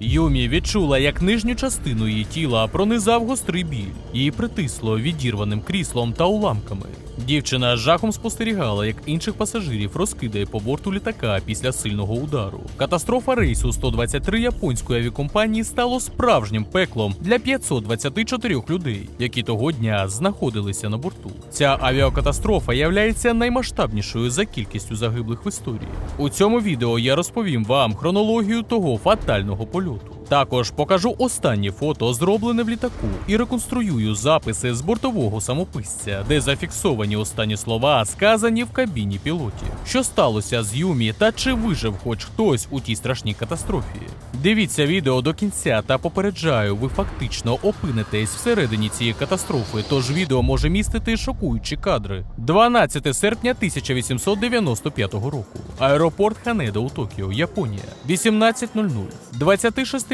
Юмі відчула, як нижню частину її тіла пронизав гострий біль. Її притисло відірваним кріслом та уламками. Дівчина з жахом спостерігала, як інших пасажирів розкидає по борту літака після сильного удару. Катастрофа рейсу 123 японської авіакомпанії стало справжнім пеклом для 524 людей, які того дня знаходилися на борту. Ця авіакатастрофа являється наймасштабнішою за кількістю загиблих в історії. У цьому відео я розповім вам хронологію того фатального польоту. Також покажу останнє фото, зроблене в літаку, і реконструюю записи з бортового самописця, де зафіксовані останні слова, сказані в кабіні пілотів. Що сталося з Юмі та чи вижив хоч хтось у тій страшній катастрофі? Дивіться відео до кінця та попереджаю, ви фактично опинитесь всередині цієї катастрофи, тож відео може містити шокуючі кадри. 12 серпня 1895 року. Аеропорт Ханедо у Токіо, Японія. 18.00.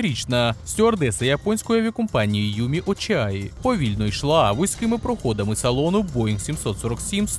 26-річна стюардеса японської авіакомпанії Юмі Очаї повільно йшла вузькими проходами салону Boeing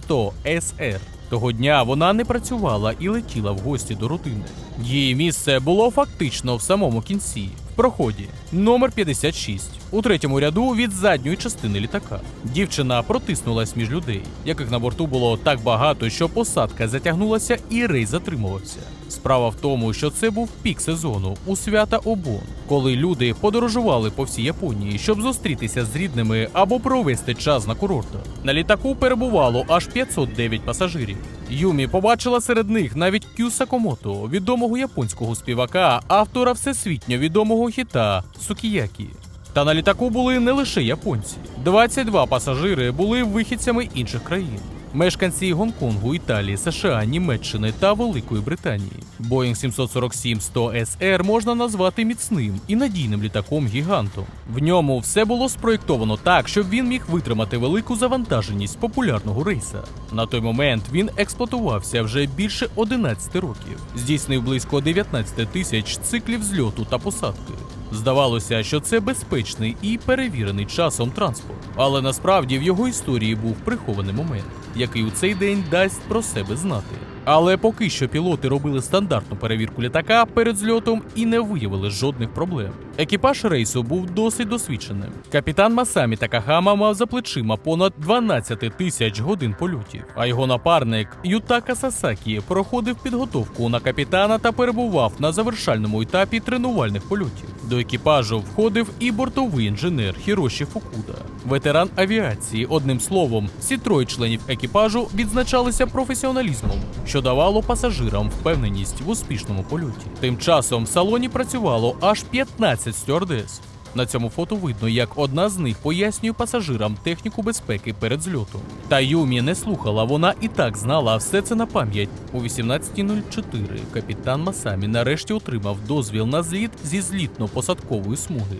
747-100 SR. Того дня вона не працювала і летіла в гості до родини. Її місце було фактично в самому кінці, проході, номер 56, у третьому ряду від задньої частини літака. Дівчина протиснулась між людей, яких на борту було так багато, що посадка затягнулася і рейс затримувався. Справа в тому, що це був пік сезону у свята Обон, коли люди подорожували по всій Японії, щоб зустрітися з рідними або провести час на курортах. На літаку перебувало аж 509 пасажирів. Юмі побачила серед них навіть Кю Сакомото, відомого японського співака, автора всесвітньо відомого хіта Сукіякі. Та на літаку були не лише японці. 22 пасажири були вихідцями інших країн. Мешканці Гонконгу, Італії, США, Німеччини та Великої Британії. Boeing 747-100 SR можна назвати міцним і надійним літаком-гігантом. В ньому все було спроєктовано так, щоб він міг витримати велику завантаженість популярного рейса. На той момент він експлуатувався вже більше 11 років, здійснив близько 19 тисяч циклів зльоту та посадки. Здавалося, що це безпечний і перевірений часом транспорт, але насправді в його історії був прихований момент, який у цей день дасть про себе знати. Але поки що пілоти робили стандартну перевірку літака перед зльотом і не виявили жодних проблем. Екіпаж рейсу був досить досвідченим. Капітан Масамі Такахама мав за плечима понад 12 тисяч годин польотів, а його напарник Ютака Сасакі проходив підготовку на капітана та перебував на завершальному етапі тренувальних польотів. До екіпажу входив і бортовий інженер Хіроші Фукуда, ветеран авіації. Одним словом, всі троє членів екіпажу відзначалися професіоналізмом, що давало пасажирам впевненість в успішному польоті. Тим часом в салоні працювало аж 15 стюардес. На цьому фото видно, як одна з них пояснює пасажирам техніку безпеки перед зльотом. Та Юмі не слухала, вона і так знала все це на пам'ять. У 18.04 капітан Масамі нарешті отримав дозвіл на зліт зі злітно-посадкової смуги.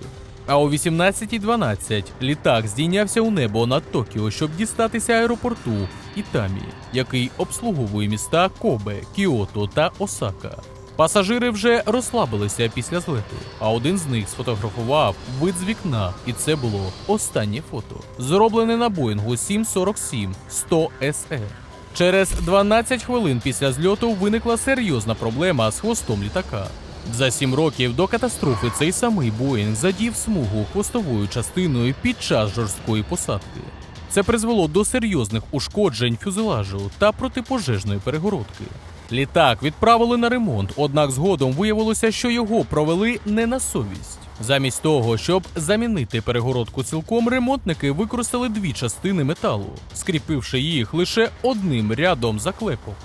А о 18.12 літак здійнявся у небо над Токіо, щоб дістатися аеропорту Ітамі, який обслуговує міста Кобе, Кіото та Осака. Пасажири вже розслабилися після злету, а один з них сфотографував вид з вікна, і це було останнє фото, зроблене на Боїнгу 747 100 SR. Через 12 хвилин після зльоту виникла серйозна проблема з хвостом літака. За сім років до катастрофи цей самий Боїнг задів смугу хвостовою частиною під час жорсткої посадки. Це призвело до серйозних ушкоджень фюзелажу та протипожежної перегородки. Літак відправили на ремонт, однак згодом виявилося, що його провели не на совість. Замість того, щоб замінити перегородку цілком, ремонтники використали дві частини металу, скріпивши їх лише одним рядом заклепок,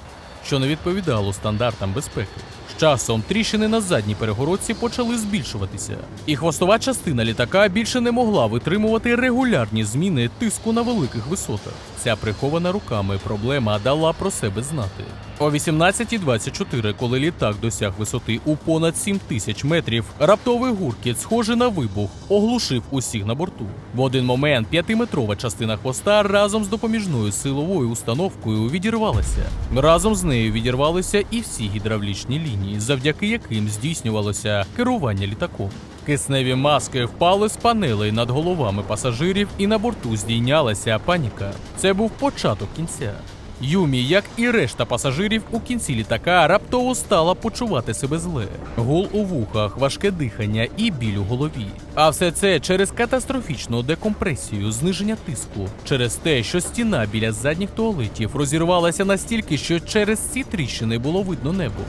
що не відповідало стандартам безпеки. З часом тріщини на задній перегородці почали збільшуватися, і хвостова частина літака більше не могла витримувати регулярні зміни тиску на великих висотах. Ця прихована руками проблема дала про себе знати. О 18.24, коли літак досяг висоти у понад 7 тисяч метрів, раптовий гуркіт, схожий на вибух, оглушив усіх на борту. В один момент п'ятиметрова частина хвоста разом з допоміжною силовою установкою відірвалася. Разом з нею відірвалися і всі гідравлічні лінії, завдяки яким здійснювалося керування літаком. Кисневі маски впали з панелей над головами пасажирів, і на борту здійнялася паніка. Це був початок кінця. Юмі, як і решта пасажирів у кінці літака, раптово стала почувати себе зле. Гул у вухах, важке дихання і біль у голові. А все це через катастрофічну декомпресію, зниження тиску, через те, що стіна біля задніх туалетів розірвалася настільки, що через ці тріщини було видно небо.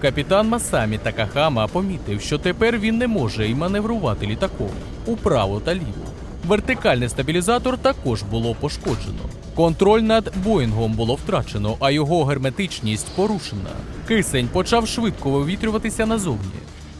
Капітан Масамі Такахама помітив, що тепер він не може і маневрувати літаком управо та ліво. Вертикальний стабілізатор також було пошкоджено. Контроль над Боїнгом було втрачено, а його герметичність порушена. Кисень почав швидко вивітрюватися назовні.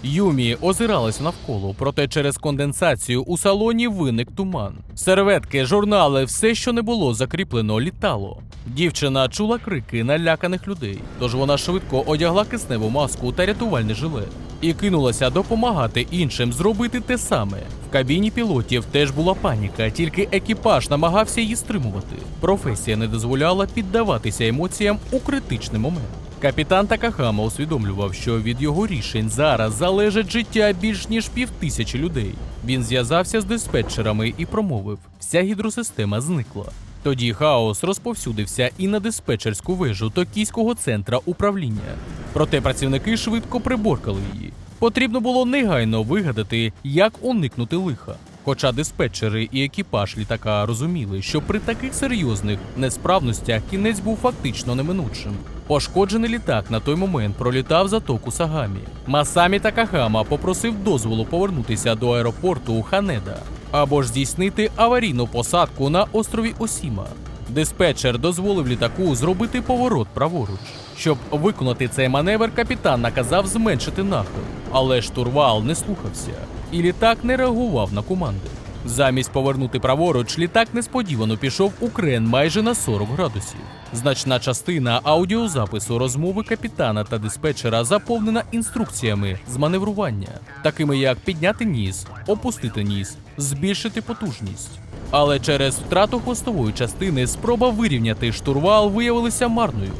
Юмі озиралася навколо, проте через конденсацію у салоні виник туман. Серветки, журнали, все, що не було закріплено, літало. Дівчина чула крики наляканих людей, тож вона швидко одягла кисневу маску та рятувальний жилет і кинулася допомагати іншим зробити те саме. Кабіні пілотів теж була паніка, тільки екіпаж намагався її стримувати. Професія не дозволяла піддаватися емоціям у критичний момент. Капітан Такахама усвідомлював, що від його рішень зараз залежить життя більш ніж півтисячі людей. Він зв'язався з диспетчерами і промовив: вся гідросистема зникла. Тоді хаос розповсюдився і на диспетчерську вежу токійського центра управління. Проте працівники швидко приборкали її. Потрібно було негайно вигадати, як уникнути лиха. Хоча диспетчери і екіпаж літака розуміли, що при таких серйозних несправностях кінець був фактично неминучим. Пошкоджений літак на той момент пролітав затоку Сагамі. Масамі Такахама попросив дозволу повернутися до аеропорту Ханеда або ж здійснити аварійну посадку на острові Осіма. Диспетчер дозволив літаку зробити поворот праворуч. Щоб виконати цей маневр, капітан наказав зменшити нахил, але штурвал не слухався, і літак не реагував на команди. Замість повернути праворуч, літак несподівано пішов у крен майже на 40 градусів. Значна частина аудіозапису розмови капітана та диспетчера заповнена інструкціями з маневрування, такими як підняти ніс, опустити ніс, збільшити потужність. Але через втрату хвостової частини спроба вирівняти штурвал виявилася марною.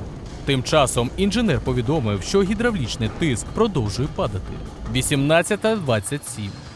Тим часом інженер повідомив, що гідравлічний тиск продовжує падати. 18.27.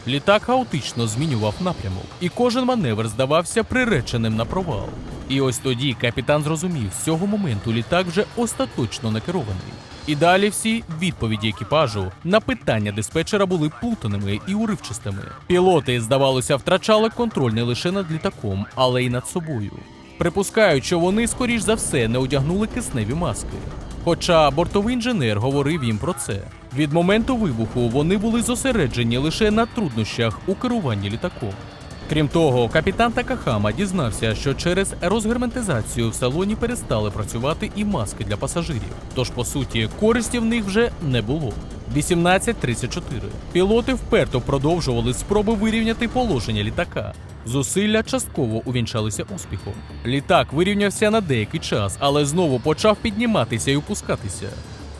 Літак хаотично змінював напрямок, і кожен маневр здавався приреченим на провал. І ось тоді капітан зрозумів, з цього моменту літак вже остаточно не керований. І далі всі відповіді екіпажу на питання диспетчера були плутаними і уривчастими. Пілоти, здавалося, втрачали контроль не лише над літаком, але й над собою. Припускають, що вони, скоріш за все, не одягнули кисневі маски. Хоча бортовий інженер говорив їм про це. Від моменту вибуху вони були зосереджені лише на труднощах у керуванні літаком. Крім того, капітан Такахама дізнався, що через розгерметизацію в салоні перестали працювати і маски для пасажирів. Тож, по суті, користі в них вже не було. 18.34. Пілоти вперто продовжували спроби вирівняти положення літака. Зусилля частково увінчалися успіхом. Літак вирівнявся на деякий час, але знову почав підніматися і опускатися.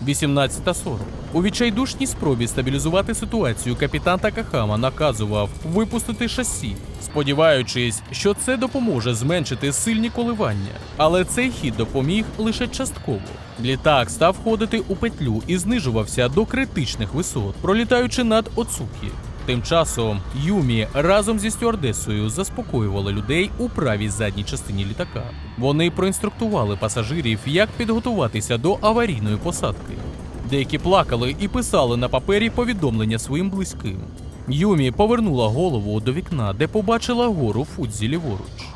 18.40. У відчайдушній спробі стабілізувати ситуацію капітан Такахама наказував випустити шасі, сподіваючись, що це допоможе зменшити сильні коливання. Але цей хід допоміг лише частково. Літак став ходити у петлю і знижувався до критичних висот, пролітаючи над Оцукі. Тим часом Юмі разом зі стюардесою заспокоювали людей у правій задній частині літака. Вони проінструктували пасажирів, як підготуватися до аварійної посадки. Деякі плакали і писали на папері повідомлення своїм близьким. Юмі повернула голову до вікна, де побачила гору Фудзі ліворуч.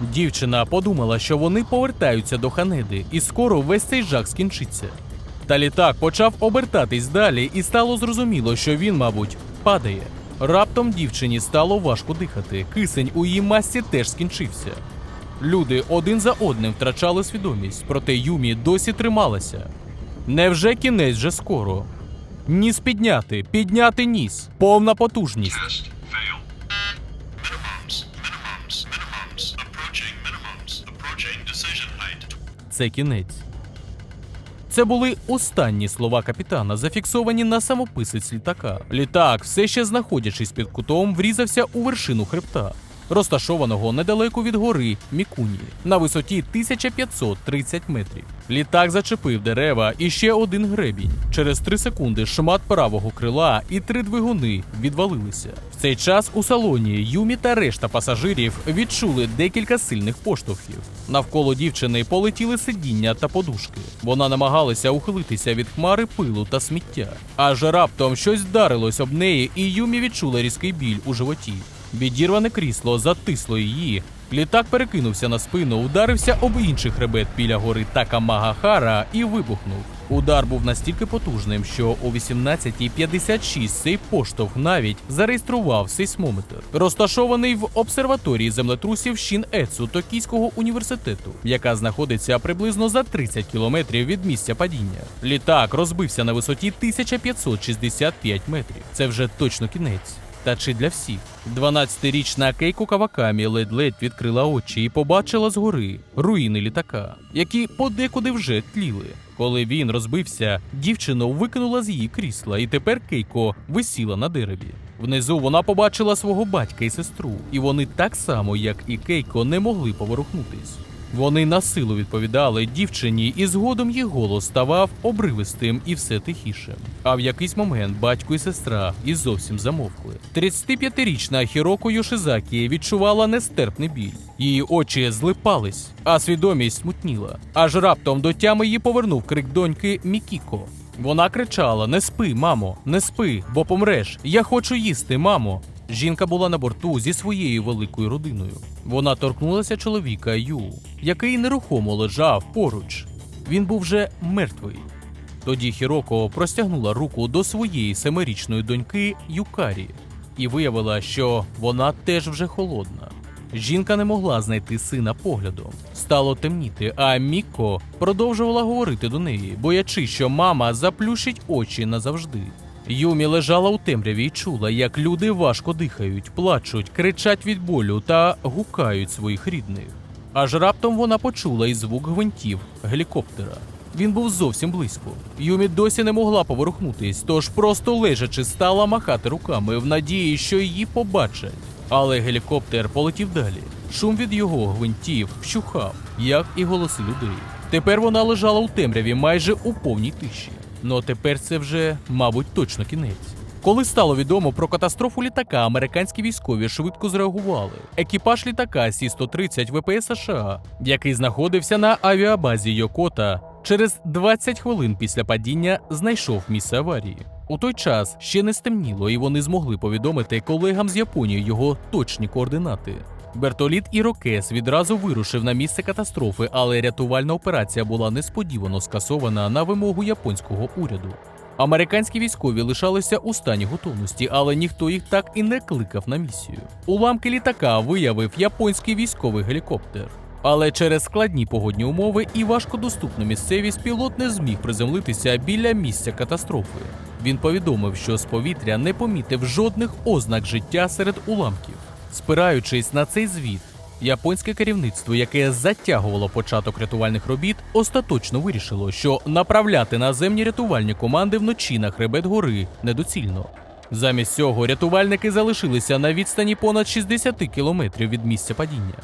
Дівчина подумала, що вони повертаються до Ханеди, і скоро весь цей жах скінчиться. Та літак почав обертатись далі, і стало зрозуміло, що він, мабуть, падає. Раптом дівчині стало важко дихати. Кисень у її масці теж скінчився. Люди один за одним втрачали свідомість, проте Юмі досі трималася. Невже кінець вже скоро? Ніс підняти, підняти ніс, повна потужність. Це кінець. Це були останні слова капітана, зафіксовані на самописець літака. Літак, все ще знаходячись під кутом, врізався у вершину хребта. Розташованого недалеко від гори Мікуні на висоті 1530 метрів. Літак зачепив дерева і ще один гребінь. Через три секунди шмат правого крила і три двигуни відвалилися. В цей час у салоні Юмі та решта пасажирів відчули декілька сильних поштовхів. Навколо дівчини полетіли сидіння та подушки. Вона намагалася ухилитися від хмари пилу та сміття. Аж раптом щось вдарилось об неї, і Юмі відчула різкий біль у животі. Відірване крісло затисло її. Літак перекинувся на спину, ударився об інший хребет біля гори Такамагахара і вибухнув. Удар був настільки потужним, що о 18.56 цей поштовх навіть зареєстрував сейсмометр, розташований в обсерваторії землетрусів Шін Ецу Токійського університету, яка знаходиться приблизно за 30 кілометрів від місця падіння. Літак розбився на висоті 1565 метрів. Це вже точно кінець. Та чи для всіх? 12-річна Кейко Кавакамі ледь-ледь відкрила очі і побачила згори руїни літака, які подекуди вже тліли. Коли він розбився, дівчину викинула з її крісла, і тепер Кейко висіла на дереві. Внизу вона побачила свого батька і сестру, і вони так само, як і Кейко, не могли поворухнутись. Вони на силу відповідали дівчині, і згодом їх голос ставав обривистим і все тихішим. А в якийсь момент батько і сестра і зовсім замовкли. 35-річна Хіроко Йошизакі відчувала нестерпний біль. Її очі злипались, а свідомість смутніла. Аж раптом до тями її повернув крик доньки Мікіко. Вона кричала: Не спи, мамо, не спи, бо помреш. Я хочу їсти, мамо. Жінка була на борту зі своєю великою родиною. Вона торкнулася чоловіка Ю, який нерухомо лежав поруч. Він був вже мертвий. Тоді Хіроко простягнула руку до своєї семирічної доньки Юкарі і виявила, що вона теж вже холодна. Жінка не могла знайти сина поглядом. Стало темніти, а Міко продовжувала говорити до неї, боячись, що мама заплющить очі назавжди. Юмі лежала у темряві і чула, як люди важко дихають, плачуть, кричать від болю та гукають своїх рідних. Аж раптом вона почула і звук гвинтів гелікоптера. Він був зовсім близько. Юмі досі не могла поворухнутись, тож просто лежачи стала махати руками в надії, що її побачать. Але гелікоптер полетів далі. Шум від його гвинтів вщухав, як і голоси людей. Тепер вона лежала у темряві майже у повній тиші. Ну тепер це вже, мабуть, точно кінець. Коли стало відомо про катастрофу літака, американські військові швидко зреагували. Екіпаж літака Сі-130 ВПС США, який знаходився на авіабазі Йокота, через 20 хвилин після падіння знайшов місце аварії. У той час ще не стемніло, і вони змогли повідомити колегам з Японії його точні координати. Бертоліт Ірокес відразу вирушив на місце катастрофи, але рятувальна операція була несподівано скасована на вимогу японського уряду. Американські військові лишалися у стані готовності, але ніхто їх так і не кликав на місію. Уламки літака виявив японський військовий гелікоптер. Але через складні погодні умови і важкодоступну місцевість пілот не зміг приземлитися біля місця катастрофи. Він повідомив, що з повітря не помітив жодних ознак життя серед уламків. Спираючись на цей звіт, японське керівництво, яке затягувало початок рятувальних робіт, остаточно вирішило, що направляти наземні рятувальні команди вночі на хребет гори недоцільно. Замість цього рятувальники залишилися на відстані понад 60 кілометрів від місця падіння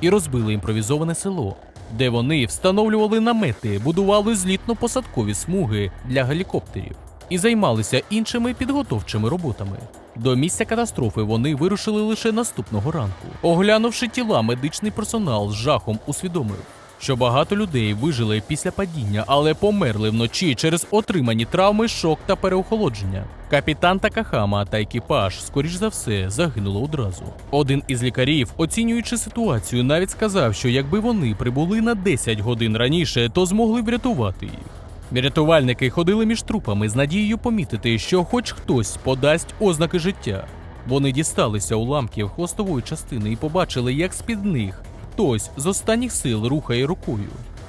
і розбили імпровізоване село, де вони встановлювали намети, будували злітно-посадкові смуги для гелікоптерів і займалися іншими підготовчими роботами. До місця катастрофи вони вирушили лише наступного ранку. Оглянувши тіла, медичний персонал з жахом усвідомив, що багато людей вижили після падіння, але померли вночі через отримані травми, шок та переохолодження. Капітан Такахама та екіпаж, скоріш за все, загинули одразу. Один із лікарів, оцінюючи ситуацію, навіть сказав, що якби вони прибули на 10 годин раніше, то змогли врятувати їх. Рятувальники ходили між трупами з надією помітити, що хоч хтось подасть ознаки життя. Вони дісталися уламків хвостової частини і побачили, як з-під них хтось з останніх сил рухає рукою.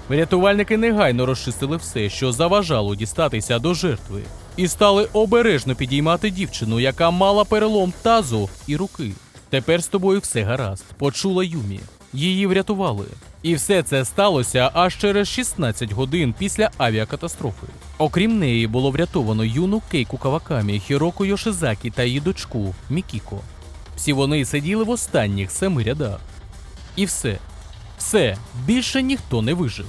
Рятувальники негайно розчистили все, що заважало дістатися до жертви, і стали обережно підіймати дівчину, яка мала перелом тазу і руки. Тепер з тобою все гаразд, почула Юмі. Її врятували. І все це сталося аж через 16 годин після авіакатастрофи. Окрім неї, було врятовано юну Кейку Кавакамі, Хіроко Йошизакі та її дочку Мікіко. Всі вони сиділи в останніх семи рядах. І все. Все, більше ніхто не вижив.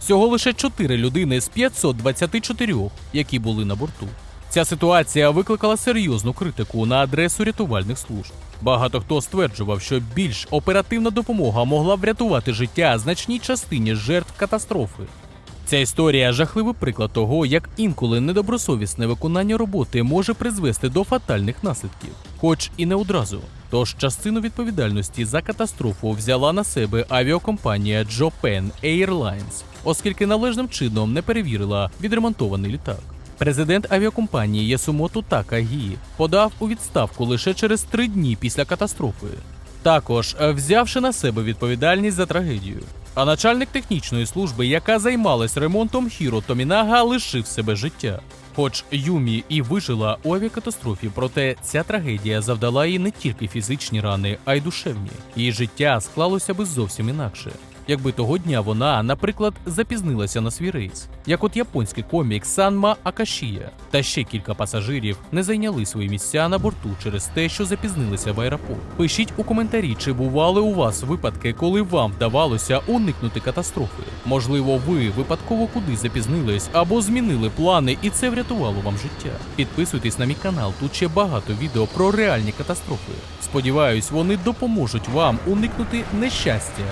Всього лише 4 людини з 524, які були на борту. Ця ситуація викликала серйозну критику на адресу рятувальних служб. Багато хто стверджував, що більш оперативна допомога могла врятувати життя значній частині жертв катастрофи. Ця історія жахливий приклад того, як інколи недобросовісне виконання роботи може призвести до фатальних наслідків, хоч і не одразу. Тож частину відповідальності за катастрофу взяла на себе авіакомпанія Japan Airlines, оскільки належним чином не перевірила відремонтований літак. Президент авіакомпанії Ясумото Такагі подав у відставку лише через три дні після катастрофи також е, взявши на себе відповідальність за трагедію. А начальник технічної служби, яка займалась ремонтом Хіро Томінага, лишив себе життя. Хоч Юмі і вижила у авіакатастрофі, проте ця трагедія завдала їй не тільки фізичні рани, а й душевні. Її життя склалося би зовсім інакше. Якби того дня вона, наприклад, запізнилася на свій рейс, як от японський комік Санма Акашія, та ще кілька пасажирів не зайняли свої місця на борту через те, що запізнилися в аеропорт. Пишіть у коментарі, чи бували у вас випадки, коли вам вдавалося уникнути катастрофи. Можливо, ви випадково куди запізнились або змінили плани, і це врятувало вам життя. Підписуйтесь на мій канал, тут ще багато відео про реальні катастрофи. Сподіваюсь, вони допоможуть вам уникнути нещастя